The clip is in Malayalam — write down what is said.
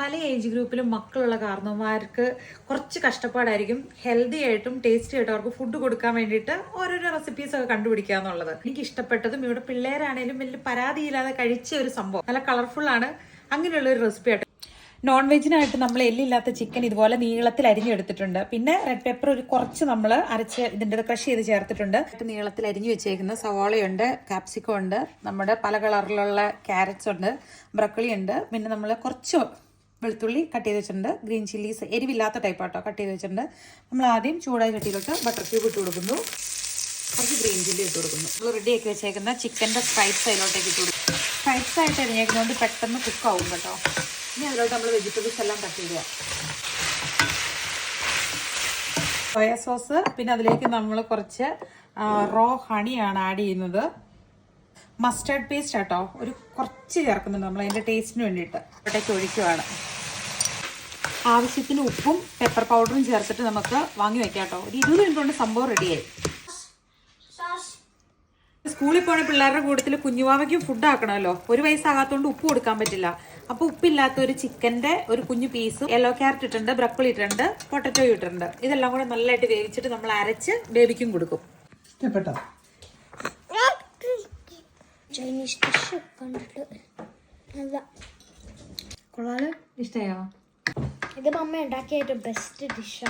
പല ഏജ് ഗ്രൂപ്പിലും മക്കളുള്ള കാരണവന്മാർക്ക് കുറച്ച് കഷ്ടപ്പാടായിരിക്കും. ഹെൽത്തി ആയിട്ടും ടേസ്റ്റി ആയിട്ടും അവർക്ക് ഫുഡ് കൊടുക്കാൻ വേണ്ടിയിട്ട് ഓരോരോ റെസിപ്പീസ് ഒക്കെ കണ്ടുപിടിക്കുക എന്നുള്ളത്. എനിക്ക് ഇഷ്ടപ്പെട്ടതും ഇവിടെ പിള്ളേരാണേലും വലിയ പരാതിയില്ലാതെ കഴിച്ച ഒരു സംഭവം. നല്ല കളർഫുൾ ആണ്. അങ്ങനെയുള്ള ഒരു റെസിപ്പി ആയിട്ട്. നോൺ വെജിനായിട്ട് നമ്മൾ എല്ലില്ലാത്ത ചിക്കൻ ഇതുപോലെ നീളത്തിൽ അരിഞ്ഞെടുത്തിട്ടുണ്ട്. പിന്നെ റെഡ് പെപ്പർ ഒരു കുറച്ച് നമ്മൾ അരച്ച് ഇതിന്റെ ക്രഷ് ചെയ്ത് ചേർത്തിട്ടുണ്ട്. നീളത്തിൽ അരിഞ്ഞു വെച്ചേക്കുന്ന സവാളയുണ്ട് കാപ്സിക്കോ ഉണ്ട് നമ്മുടെ പല കളറിലുള്ള ക്യാരറ്റ്സ് ഉണ്ട് ബ്രക്കളി ഉണ്ട്. പിന്നെ നമ്മൾ കുറച്ച് വെളുത്തുള്ളി കട്ട് ചെയ്ത് വെച്ചിട്ടുണ്ട്. ഗ്രീൻ ചില്ലീസ് എരിവില്ലാത്ത ടൈപ്പ് ആട്ടോ കട്ട് ചെയ്ത് വെച്ചിട്ടുണ്ട്. നമ്മൾ ആദ്യം ചൂടായ ചട്ടിയിലോട്ട് ബട്ടർ ക്യൂബ് ഇട്ട് കൊടുക്കുന്നു. കുറച്ച് ഗ്രീൻ ചില്ലി ഇട്ട് കൊടുക്കുന്നു. നമ്മൾ റെഡി ആക്കി വെച്ചേക്കുന്ന ചിക്കന്റെ സ്ട്രൈപ്സ് അതിലോട്ടേക്ക് ഇട്ട് കൊടുക്കും സ്ട്രൈപ്സ് ആയിട്ട് അരിഞ്ഞേക്കുന്നതുകൊണ്ട് പെട്ടെന്ന് കുക്ക് ആവും കേട്ടോ. ഇനി അതിലോട്ട് നമ്മൾ വെജിറ്റബിൾസ് എല്ലാം കട്ട് ചെയ്യുക സോയ സോസ് പിന്നെ അതിലേക്ക് നമ്മൾ കുറച്ച് റോ ഹണിയാണ് ആഡ് ചെയ്യുന്നത്. മസ്റ്റർഡ് പേസ്റ്റ് ആട്ടോ. ഒരു കുറച്ച് ചേർക്കുന്നുണ്ട് നമ്മൾ അതിന്റെ ടേസ്റ്റിന് വേണ്ടിയിട്ട്. ഇവിടേക്ക് ഒഴിക്കുവാണ്. ആവശ്യത്തിന് ഉപ്പും പെപ്പർ പൗഡറും ചേർത്തിട്ട് നമുക്ക് വാങ്ങി വെക്കാം കേട്ടോ. ഒരു ഇരുപത് മിനിറ്റ് കൊണ്ട് സംഭവം റെഡിയായി സ്കൂളിൽ പോണ പിള്ളേരുടെ കൂട്ടത്തിൽ കുഞ്ഞുവാവയ്ക്കും ഫുഡ് ആക്കണമല്ലോ. ഒരു വയസ്സാകാത്തതുകൊണ്ട് ഉപ്പ് കൊടുക്കാൻ പറ്റില്ല. അപ്പോൾ ഉപ്പില്ലാത്ത ഒരു ചിക്കന്റെ ഒരു കുഞ്ഞു പീസ് യെല്ലോ ക്യാരറ്റ് ഇട്ടുണ്ട് ബ്രക്കോളി ഇട്ടിട്ടുണ്ട് പൊട്ടറ്റോ ഇട്ടിട്ടുണ്ട്. ഇതെല്ലാം കൂടെ നല്ലതായിട്ട് വേവിച്ചിട്ട് നമ്മൾ അരച്ച് ബേബിക്കും കൊടുക്കും. ഇഷ്ടപ്പെട്ടോ? ചൈനീസ് ഡിഷ് കണ്ടിട്ട് നല്ല കൊള്ളാലോ. ഇഷ്ടയോ? ഇത് അമ്മ ഉണ്ടാക്കിയ ഏറ്റവും ബെസ്റ്റ് ഡിഷാണ്